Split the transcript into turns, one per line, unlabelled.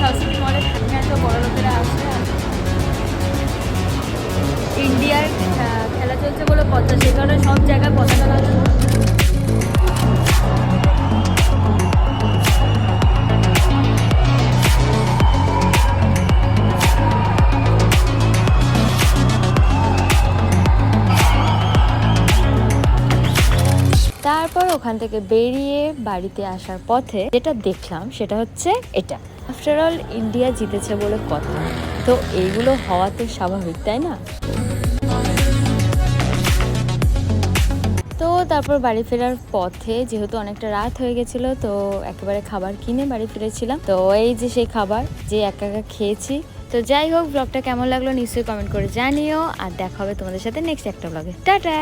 South মলে এত বড় লোকেরা আসে ইন্ডিয়ার খেলা চলছে বলে কথা সে কারণে সব জায়গায় পতাকা লাগানো। তারপর ওখান থেকে বেরিয়ে বাড়িতে আসার পথে যেটা দেখলাম সেটা হচ্ছে এটা। আফটার অল ইন্ডিয়া জিতেছে বলে কথা। তো এইগুলো হওয়া তো স্বাভাবিক, তাই না? তো তারপর বাড়ি ফেরার পথে যেহেতু অনেকটা রাত হয়ে গেছিল, তো একেবারে খাবার কিনে বাড়ি ফিরেছিলাম। তো এই যে সেই খাবার, যে একা একা খেয়েছি। তো যাই হোক ব্লগটা কেমন লাগল নিশ্চয়ই কমেন্ট করে জানিও। আর দেখা হবে তোমাদের সাথে নেক্সট একটা ব্লগে টাটা!